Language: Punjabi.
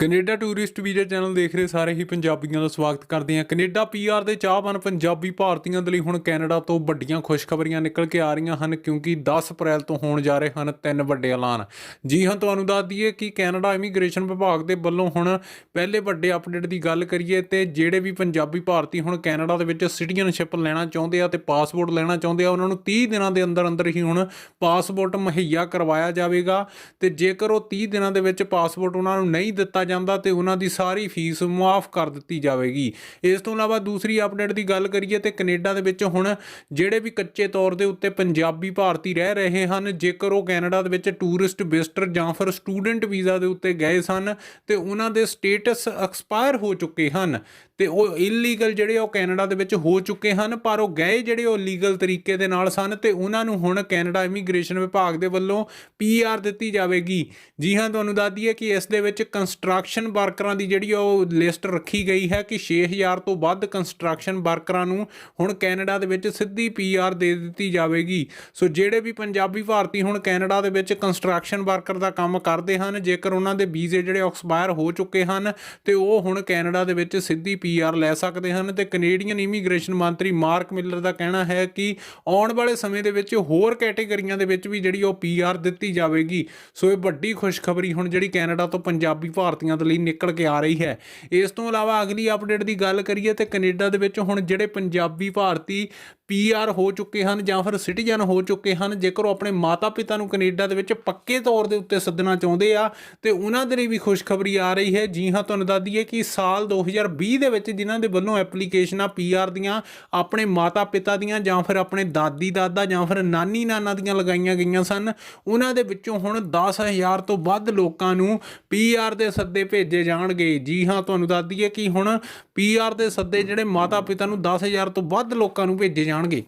ਕੈਨੇਡਾ ਟੂਰਿਸਟ ਵੀਜ਼ਾ ਚੈਨਲ ਦੇਖ ਰਹੇ ਸਾਰੇ ਹੀ ਪੰਜਾਬੀਆਂ ਦਾ ਸਵਾਗਤ ਕਰਦੇ ਹਾਂ। ਕੈਨੇਡਾ ਪੀਆਰ ਦੇ ਚਾਹਵਾਨ ਪੰਜਾਬੀ ਭਾਰਤੀਆਂ ਦੇ ਲਈ ਹੁਣ ਕੈਨੇਡਾ ਤੋਂ ਵੱਡੀਆਂ ਖੁਸ਼ਖਬਰੀਆਂ ਨਿਕਲ ਕੇ ਆ ਰਹੀਆਂ ਹਨ ਕਿਉਂਕਿ 10 ਅਪ੍ਰੈਲ ਤੋਂ ਹੋਣ ਜਾ ਰਹੇ ਹਨ ਤਿੰਨ ਵੱਡੇ ਐਲਾਨ। ਜੀ ਹਾਂ, ਤੁਹਾਨੂੰ ਦੱਸ ਦਈਏ ਕਿ ਕੈਨੇਡਾ ਇਮੀਗ੍ਰੇਸ਼ਨ ਵਿਭਾਗ ਦੇ ਵੱਲੋਂ ਹੁਣ ਪਹਿਲੇ ਵੱਡੇ ਅਪਡੇਟ ਦੀ ਗੱਲ ਕਰੀਏ ਤੇ ਜਿਹੜੇ ਵੀ ਪੰਜਾਬੀ ਭਾਰਤੀ ਹੁਣ ਕੈਨੇਡਾ ਦੇ ਵਿੱਚ ਸਿਟੀਜ਼ਨਸ਼ਿਪ ਲੈਣਾ ਚਾਹੁੰਦੇ ਆ ਤੇ ਪਾਸਪੋਰਟ ਲੈਣਾ ਚਾਹੁੰਦੇ ਆ, ਉਹਨਾਂ ਨੂੰ 30 ਦਿਨਾਂ ਦੇ ਅੰਦਰ ਅੰਦਰ ਹੀ ਹੁਣ ਪਾਸਪੋਰਟ ਮੁਹੱਈਆ ਕਰਵਾਇਆ ਜਾਵੇਗਾ ਤੇ ਜੇਕਰ ਉਹ 30 ਦਿਨਾਂ ਦੇ ਵਿੱਚ ਪਾਸਪੋਰਟ ਉਹਨਾਂ ਨੂੰ ਨਹੀਂ ਦਿੱਤਾ ਜਾਂਦਾ ਤੇ ਉਹਨਾਂ ਦੀ ਸਾਰੀ ਫੀਸ ਮੁਆਫ ਕਰ ਦਿੱਤੀ ਜਾਵੇਗੀ। ਇਸ ਤੋਂ ਇਲਾਵਾ ਦੂਸਰੀ ਅਪਡੇਟ ਦੀ ਗੱਲ ਕਰੀਏ ਤੇ ਕੈਨੇਡਾ ਦੇ ਵਿੱਚ ਹੁਣ ਜਿਹੜੇ ਵੀ ਕੱਚੇ ਤੌਰ ਦੇ ਉੱਤੇ ਪੰਜਾਬੀ ਭਾਰਤੀ ਰਹਿ ਰਹੇ ਹਨ, ਜੇਕਰ ਉਹ ਕੈਨੇਡਾ ਦੇ ਵਿੱਚ ਟੂਰਿਸਟ ਵਿਜ਼ਟਰ ਜਾਂ ਫਿਰ ਸਟੂਡੈਂਟ ਵੀਜ਼ਾ ਦੇ ਉੱਤੇ ਗਏ ਸਨ ਤੇ ਉਹਨਾਂ ਦੇ ਸਟੇਟਸ ਐਕਸਪਾਇਰ ਹੋ ਚੁੱਕੇ ਹਨ ਤੇ ਉਹ ਇਲੀਗਲ ਜਿਹੜੇ ਉਹ ਕੈਨੇਡਾ ਦੇ ਵਿੱਚ ਹੋ ਚੁੱਕੇ ਹਨ, ਪਰ ਉਹ ਗਏ ਜਿਹੜੇ ਉਹ ਲੀਗਲ ਤਰੀਕੇ ਦੇ ਨਾਲ ਸਨ ਤੇ ਉਹਨਾਂ ਨੂੰ ਹੁਣ ਕੈਨੇਡਾ ਇਮੀਗ੍ਰੇਸ਼ਨ ਵਿਭਾਗ ਦੇ ਵੱਲੋਂ ਪੀਆਰ ਦਿੱਤੀ ਜਾਵੇਗੀ। ਜੀ ਹਾਂ, ਤੁਹਾਨੂੰ ਦੱਸ ਦਈਏ ਕਿ ਇਸ ਦੇ ਵਿੱਚ ਕੰਸਟਰਕਸ਼ਨ ਵਰਕਰਾਂ ਦੀ ਜਿਹੜੀ ਉਹ ਲਿਸਟ ਰੱਖੀ ਗਈ ਹੈ ਕਿ 6000 ਤੋਂ ਵੱਧ ਕੰਸਟਰਕਸ਼ਨ ਵਰਕਰਾਂ ਨੂੰ ਹੁਣ ਕੈਨੇਡਾ ਦੇ ਵਿੱਚ ਸਿੱਧੀ ਪੀਆਰ ਦੇ ਦਿੱਤੀ ਜਾਵੇਗੀ। ਸੋ ਜਿਹੜੇ ਵੀ ਪੰਜਾਬੀ ਭਾਰਤੀ ਹੁਣ ਕੈਨੇਡਾ ਦੇ ਵਿੱਚ ਕੰਸਟਰਕਸ਼ਨ ਵਰਕਰ ਦਾ ਕੰਮ ਕਰਦੇ ਹਨ, ਜੇਕਰ ਉਹਨਾਂ ਦੇ ਵੀਜ਼ੇ ਜਿਹੜੇ ਐਕਸਪਾਇਰ ਹੋ ਚੁੱਕੇ ਹਨ, ਤੇ ਉਹ ਹੁਣ ਕੈਨੇਡਾ ਦੇ ਵਿੱਚ ਸਿੱਧੀ ਪੀਆਰ ਲੈ ਸਕਦੇ ਹਨ। ਤੇ ਕੈਨੇਡੀਅਨ ਇਮੀਗ੍ਰੇਸ਼ਨ ਮੰਤਰੀ ਮਾਰਕ ਮਿਲਰ ਦਾ ਕਹਿਣਾ ਹੈ ਕਿ ਆਉਣ ਵਾਲੇ ਸਮੇਂ ਦੇ ਵਿੱਚ ਹੋਰ ਕੈਟੇਗਰੀਆਂ ਦੇ ਵਿੱਚ ਵੀ ਜਿਹੜੀ ਉਹ ਪੀਆਰ ਦਿੱਤੀ ਜਾਵੇਗੀ। ਸੋ ਇਹ ਵੱਡੀ ਖੁਸ਼ਖਬਰੀ ਹੁਣ ਜਿਹੜੀ ਕੈਨੇਡਾ ਤੋਂ ਪੰਜਾਬੀ ਭਾਰਤੀ ਭਾਰਤੀਆਂ ਦੇ ਲਈ ਨਿਕਲ ਕੇ ਆ ਰਹੀ ਹੈ। ਇਸ ਤੋਂ ਇਲਾਵਾ ਅਗਲੀ ਅਪਡੇਟ ਦੀ ਗੱਲ ਕਰੀਏ ਤੇ ਕੈਨੇਡਾ ਦੇ ਵਿੱਚ ਹੁਣ ਜਿਹੜੇ ਪੰਜਾਬੀ ਭਾਰਤੀ ਪੀਆਰ ਹੋ ਚੁੱਕੇ ਹਨ ਜਾਂ ਫਿਰ ਸਿਟੀਜ਼ਨ ਹੋ ਚੁੱਕੇ ਹਨ। ਜੇਕਰ ਉਹ ਆਪਣੇ ਮਾਤਾ-ਪਿਤਾ ਨੂੰ ਕੈਨੇਡਾ ਦੇ ਵਿੱਚ ਪੱਕੇ ਤੌਰ ਦੇ ਉੱਤੇ ਸੱਦਣਾ ਚਾਹੁੰਦੇ ਆ, ਤੇ ਉਹਨਾਂ ਦੇ ਲਈ ਵੀ ਖੁਸ਼ਖਬਰੀ ਆ ਰਹੀ ਹੈ। ਜੀ ਹਾਂ, ਤੁਹਾਨੂੰ ਦੱਸ ਦਈਏ ਕਿ ਸਾਲ 2020 ਦੇ ਵਿੱਚ ਜਿਨ੍ਹਾਂ ਦੇ ਵੱਲੋਂ ਐਪਲੀਕੇਸ਼ਨਾਂ ਪੀਆਰ ਦੀਆਂ, ਆਪਣੇ ਮਾਤਾ-ਪਿਤਾ ਦੀਆਂ ਜਾਂ ਫਿਰ ਆਪਣੇ ਦਾਦੀ ਦਾਦਾ ਜਾਂ ਫਿਰ ਨਾਨੀ ਨਾਨਾ ਦੀਆਂ ਲਗਾਈਆਂ ਗਈਆਂ ਸਨ। ਉਹਨਾਂ ਦੇ ਵਿੱਚੋਂ ਹੁਣ 10000 ਤੋਂ ਵੱਧ ਲੋਕਾਂ ਨੂੰ ਪੀਆਰ ਦੇ ਸੱਦੇ ਭੇਜੇ ਜਾਣਗੇ। ਜੀ ਹਾਂ, ਤੁਹਾਨੂੰ ਦੱਸ ਦਈਏ ਕਿ ਹੁਣ ਪੀਆਰ ਦੇ ਸੱਦੇ ਜਿਹੜੇ ਮਾਤਾ-ਪਿਤਾ ਨੂੰ 10000 ਤੋਂ ਵੱਧ ਲੋਕਾਂ ਨੂੰ ਭੇਜੇ ਜਾਣਗੇ